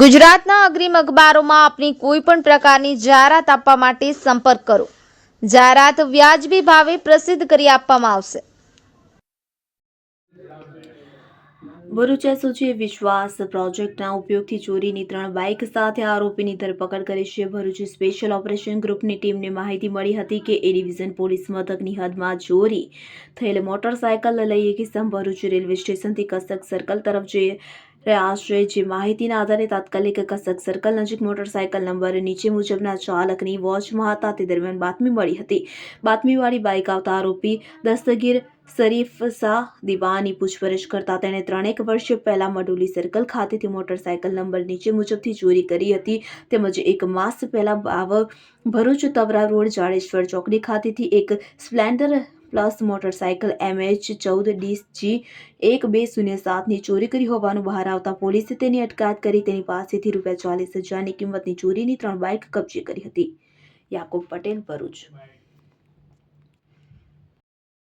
ગુજરાતના અગ્રીમ અખબારોમાં આપની કોઈ પણ પ્રકારની જાહેરાત આપવા માટે સંપર્ક કરો. જાહેરાત વ્યાજબી ભાવે પ્રસિદ્ધ કરી આપવામાં આવશે. ભરૂચ એસઓજીએ વિશ્વાસ પ્રોજેક્ટના ઉપયોગથી ચોરીની ત્રણ બાઇક સાથે આરોપીની ધરપકડ કરી છે. ભરૂચ સ્પેશિયલ ઓપરેશન ગ્રુપની ટીમને માહિતી મળી હતી કે એ ડિવિઝન પોલીસ મથકની હદમાં ચોરી થયેલ મોટરસાયકલ લઈ એક કિસ્સમ ભરૂચ રેલવે સ્ટેશનથી કસક સર્કલ તરફ જઈ છે. જે માહિતીના આધારે તાત્કાલિક કસક સર્કલ નજીક મોટરસાયકલ નંબર નીચે મુજબના ચાલકની વોચમાં હતા તે દરમિયાન બાતમી મળી હતી. બાતમીવાળી બાઇક આવતા આરોપી દસ્તગીર શરીફ શાહ દીવાની પૂછપરછ કરતા તેણે ત્રણેક વર્ષ પહેલા મડુલી સર્કલ ખાતેથી મોટરસાયકલ નંબર નીચે મુજબથી ચોરી કરી હતી. તેમજ એક માસ પહેલા ભાવ ભરૂચ તવરા રોડ, જાડેશ્વર ચોકડી ખાતેથી એક સ્પ્લેન્ડર પ્લસ મોટરસાયકલ એમએચ ચૌદ જી એક બે શૂન્ય સાતની ચોરી કરી હોવાનું બહાર આવતા પોલીસે તેની અટકાયત કરી. તેની પાસેથી રૂપિયા ચાલીસ હજારની કિંમતની ચોરીની ત્રણ બાઇક કબજે કરી હતી. યાકુબ પટેલ ભરૂચ.